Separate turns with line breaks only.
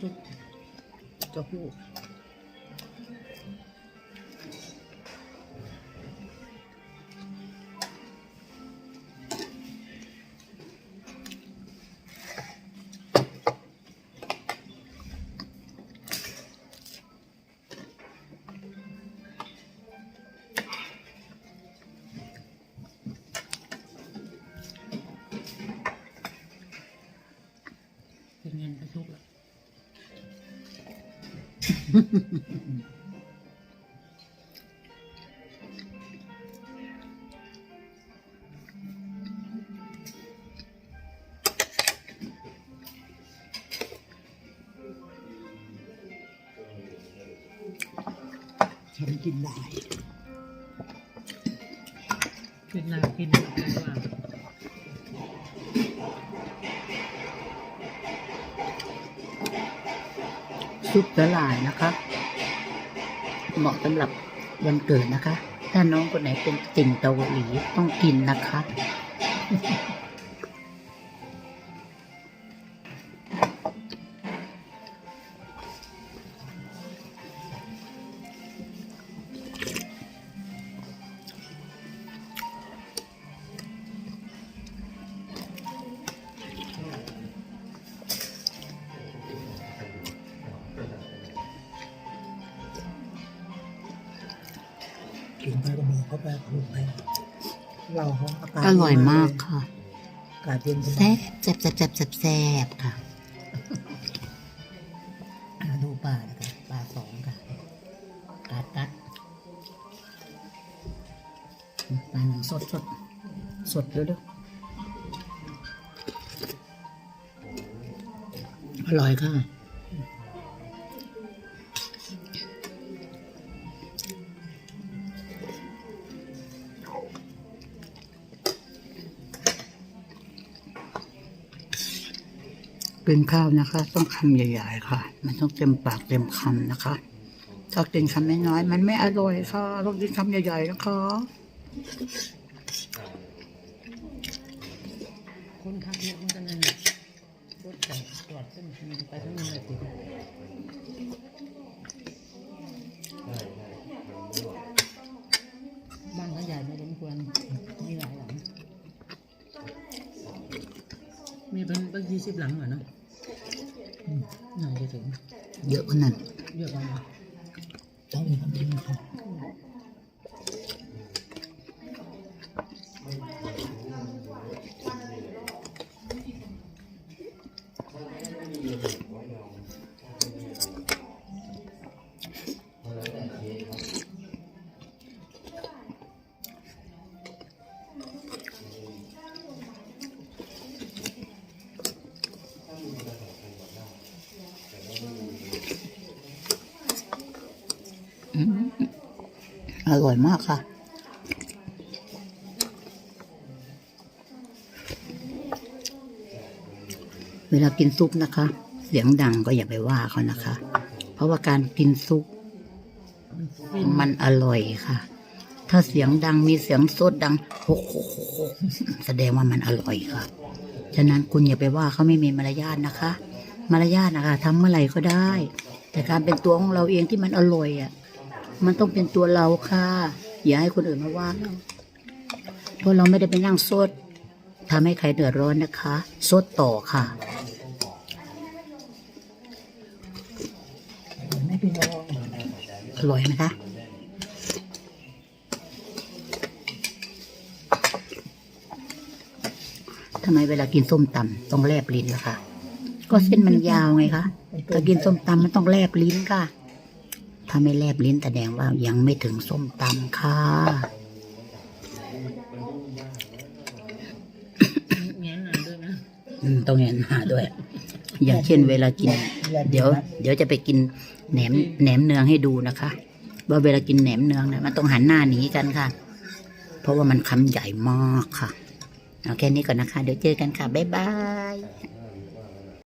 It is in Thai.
ซุปเต้าหู้
ฉันกินได้
กินนากินหนาดีกว่า
ซุปสลายนะคะ เหมาะสำหรับวันเกิดนะคะ ถ้าน้องคนไหนเป็นติ่งเกาหลีต้องกินนะคะ
กินไปก็บอกเขาไปพูดไปเราเขาอาการ
อร่อยมากค่ะ
อากาศเย็นสบา
แซ่
ย
บแซ่บแซ่บแซ่บแซ่บแซ่บค่ะ
อ่าดูปลานะครับปลาสองค่ะกัดกัด
ปลาหนังสดสดสดเร็วๆอร่อยค่ะ กินข้าวนะคะ ต้องคำใหญ่ๆค่ะ มันต้องเต็มปากเต็มคำนะคะ ถ้ากินคำน้อยๆมันไม่อร่อยค่ะต้องกินคำใหญ่ๆนะคะ
คนขับรถมันจะนั่นรถจอดจอดเส้นไปทั้งนั้นเลยติดบ้านเขาใหญ่ไม่สมควรมีหลายหลัง มีเป็นเป็นยี่สิบหลังเหรอเนาะ น่าจะถึง
เยอะขนาด
เยอะมาก
ต้องมีความจริงครับ
อร่อยมากค่ะ เวลากินซุปนะคะ เสียงดังก็อย่าไปว่าเขานะคะ เพราะว่าการกินซุป มันอร่อยค่ะ ถ้าเสียงดังมีเสียงสดดังโฮกโฮกโฮกโฮกแสดงว่ามันอร่อยค่ะ ฉะนั้นคุณอย่าไปว่าเขาไม่มีมารยาทนะคะ มารยาทนะคะทำเมื่อไหร่ก็ได้ แต่การเป็นตัวของเราเองที่มันอร่อยอะ มันต้องเป็นตัวเราค่ะ อย่าให้คนอื่นมาว่าเราเพราะเราไม่ได้ไปนั่งสดทำให้ใครเดือดร้อนนะคะสดต่อค่ะ
อง
อร่อยไหมคะทำไมเวลากินส้มตำต้องแลบลิ้นล่ะคะ ก็เส้นมันยาวไงคะถ้ากินส้มตำมันต้องแลบลิ้นค่ะ ถ้าไม่แลบลิ้นแสดงว่ายังไม่ถึงส้มตำค่ะ
งั้น
ต้องเห็นหาด้วย อย่างเช่นเวลากิน เดี๋ยว เดี๋ยวจะไปกินแหนมแหนมเนืองให้ดูนะคะ ว่าเวลากินแหนมเนืองเนี่ยมันต้องหันหน้าหนีกันค่ะ เพราะว่ามันคำใหญ่มากค่ะ เอาแค่นี้ก่อนนะคะ เดี๋ยวเจอกันค่ะ บ๊ายบาย